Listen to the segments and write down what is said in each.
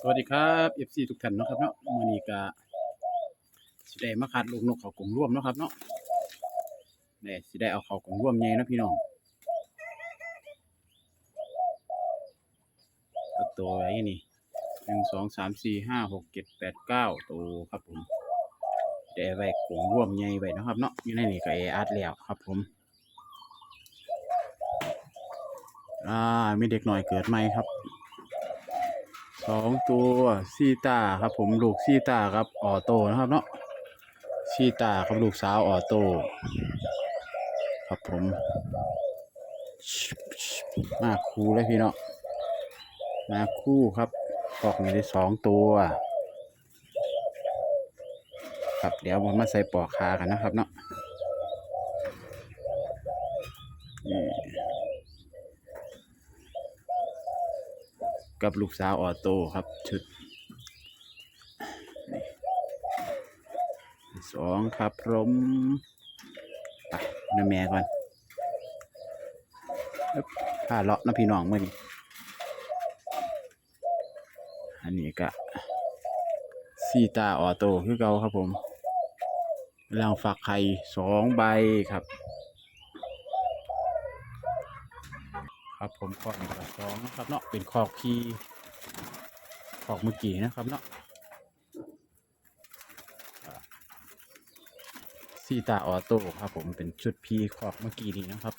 สวัสดีครับ FC ทุกท่านเนาะครับเนาะมือนี้ก็สิได้มาคัดลูกนกเขากรงร่วมเนาะครับเนาะได้สิได้เอาเขากรงร่วมใหญ่นะพี่น้องตัวไว้นี่หนึ่งสองสามสี่ห้าหกเจ็ดแปดเก้าตัวครับผมได้ไว้กรงร่วมใหญ่ไว้นะครับเนาะอยู่ในนี่ก็เออัดแล้วครับผมอ่ามีเด็กหน่อยเกิดใหม่ครับ สองตัวซีตาครับผมลูกซีตาครับออโต้นะครับเนาะซีตาครับลูกสาวออโต้ครับผมมาคู่เลยพี่เนาะมาคู่ครับออกมีได้สองตัว ครับเดี๋ยวผมมาใส่ปลอกคากันนะครับเนาะ กับลูกสาวออโต้ครับ ชุดสองครับผมไปน้ำแม่ก่อนผ้าเลาะน้ำพี่น้องเมื่อนี้อันนี้ก็ซีตาออโต้คือเก่าครับผมรางฝักไข่สองใบครับ ครับผมคอกหนึ่งกับสองนะครับเนาะเป็นคอกที่คอกเมื่อกี้นะครับเนาะซีตาออโต้ครับผมเป็นชุดพีคอกเมื่อกี้นี้นะครับ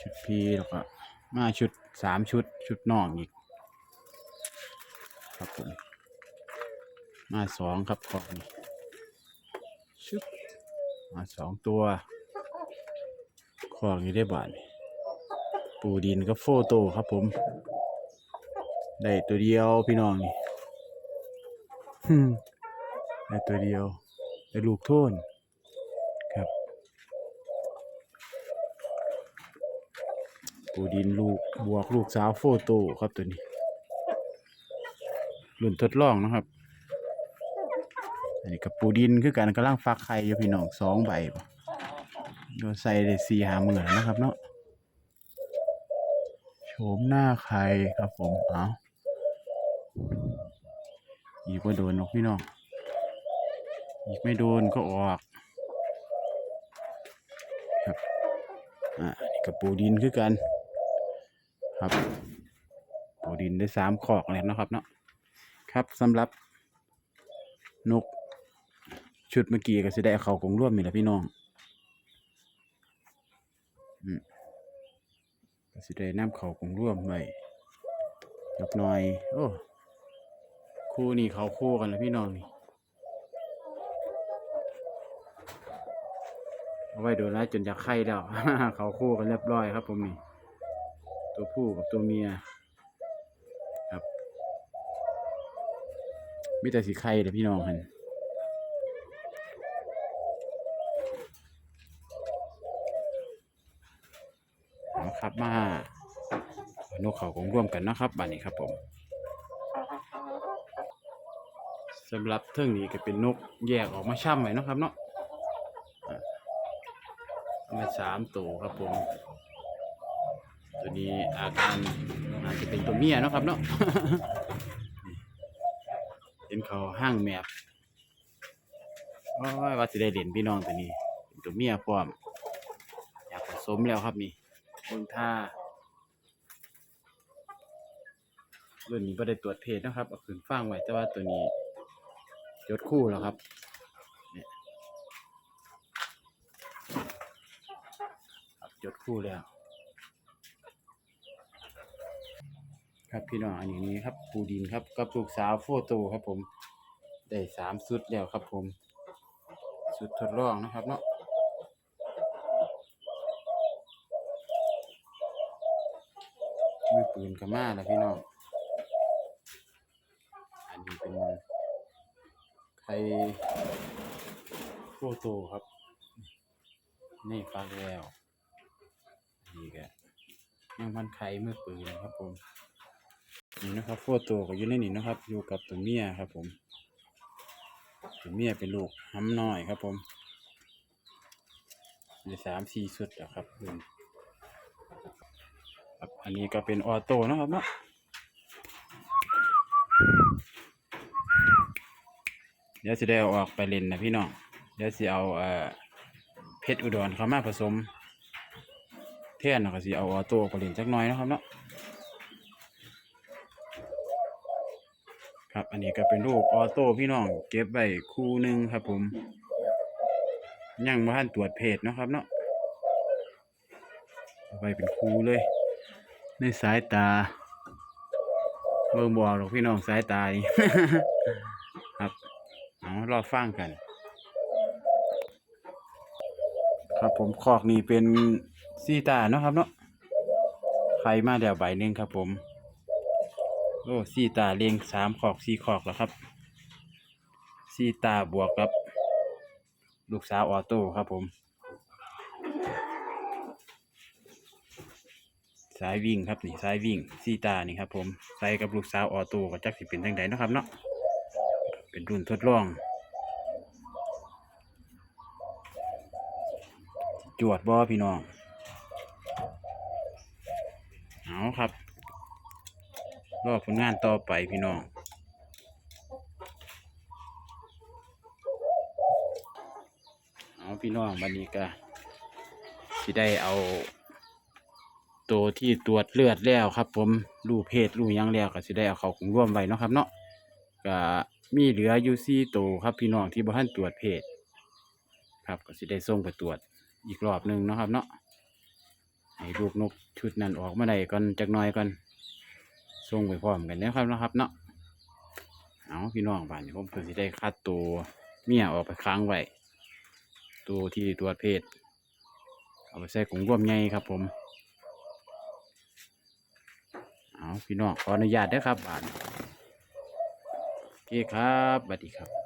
ชุดพีแล้วก็มาชุดสามชุดชุดนอกอีก ครับผมมาสองครับคอกนี้ชุดมาสองตัวคอกนี้ได้บาทนี ปูดินกับโฟโต้ครับผม ได้ตัวเดียวพี่น้องนี่ได้ตัวเดียว ได้ลูกโทนครับ ปูดินลูกบวกลูกสาวโฟโต้ครับตัวนี้รุ่นทดลองนะครับอันนี้กับปูดินคือการกำลังฟักไข่อยู่พี่น้องสองใบโดนใส่ได้สี่หาหมื่นนะครับเนาะ โฉมหน้าใครครับผมเอาอีกไม่โดนหรอกพี่น้อง อีกไม่โดนก็ออก ครับ อ่านี่กับปูดินคือกัน ครับ ปูดินได้สามขอกแล้วนะครับเนาะ ครับสำหรับนกชุดเมื่อกี้ก็จะได้เอาขากงร่วมนี่แหละพี่น้อง อืม ก็ สิได้น้ำเขาคงร่วมไว้ยกหน่อย โอ้คู่นี่เขาคู่กันแล้วพี่น้องนี่เอาไว้ดูแลจนจะไข่แล้ว เขาคู่กันเรียบร้อยครับ ผมนี่ตัวผู้กับตัวเมียครับมีแต่สีไข่เด้อพี่น้องหัน ครับ มานกเขาคงร่วมกันนะครับบัดนี้ครับผมสำหรับเทิงนี้ก็เป็นนกแยกออกมาช่ำไว้นะครับเนาะมาสามตัวครับผม ตัวนี้อาการอาจจะเป็นตัวเมียนะครับเนาะเป็นเขาห้างแมบโอ้ยว่าสิได้เด่นพี่น้องตัวนี้ เป็นตัวเมียพร้อม อยากผสมแล้วครับนี่ เบิ่งท่ารุ่นนี้ไม่ได้ตรวจเพศนะครับเอาขืนฟางไว้แต่ว่าตัวนี้ยศคู่แล้วครับยครับยศคู่แล้ว ครับพี่น้องอันนี้ครับปูดินครับกับลูกสาวโฟโต้ครับผม ได้สามสุดแล้วครับผม สุดทดลองนะครับเนาะมือ ปืนกระมาแล้วพี่น้อง อันนี้เป็นไข่โฟโตครับ นี่ฟักแล้วนนี่ก็ยังมันไข่เมือปืนครับผมนี่นะครับโฟโตก็อยู่ในนี่นะครับ อยู่กับตัวเมียครับผม ตัวเมียเป็นลูกห้ำน้อยครับผมมีสามสี่สุดแล้วครับเพิ่น ครับ อันนี้ก็เป็นออโต้นะครับเนาะเดี๋ยวสิได้เอาออกไปเล่นนะพี่น้อง เดี๋ยวสิเอาเอพชรอุดรเข้ามาผสมเท่นแล้วก็สิเอาออโต้ไปเล่นจักหน่อยนะครับเนาะ ครับ อันนี้ก็เป็นลูกออโต้พี่น้อง เก็บไว้คู่หนึ่งครับผม ยังบ่ทันตรวจเพศเนะครับเนาะไปเป็นคู่เลย ในสายตา เบิ่งบอกหรอกพี่น้องสายตานี่ ครับเอารอฟังกัน ครับผมคอกนี่เป็นซีตาเนาะครับเนาะใครมาแล้วใบหนึ่งครับ ผมโอ้ซีตาเลี้ยงสามขอกสี่ขอกแล้วครับซีตาบวกกับ ลูกสาวออโต้ครับผม สายวิ่งครับนี่สายวิ่งซีตานี่ครับผมใส่กับลูกสาวออโต้ก็จักสิเป็นจังไดนะครับเนาะเป็นรุ่นทดลอง จวดบ่พี่น้องเอาครับ รอผลงานต่อไปพี่น้องเอาพี่น้องบันนี้ก็สิได้เอา ตัวที่ตรวจเลือดแล้วครับ ผมรูเพศรูยังแล้วก็สิได้เอาเขาของร่วมไว้เนาะครับ เนาะก็มีเหลืออยู่สี่ตัวครับพี่น้องที่บ่ทันตรวจเพศครับก็สิได้ส่งไปตรวจอีกรอบหนึ่งเนาะครับ เนาะให้ลูกนกชุดนั้นออกมาได้ก่อนจักหน่อยก่อนส่งไปพร้อมกันนะครับนะครับ เนาะเอาพี่น้องบ้านนี้ผมก็สิได้คัดตัวเมียออกไปค้างไว้ตัวที่ตรวจเพศเอาไปใส่ของร่วมใหญ่ครับผม เอา พี่น้องขออนุญาตนะครับบานโอเคครับสวัสดีครับ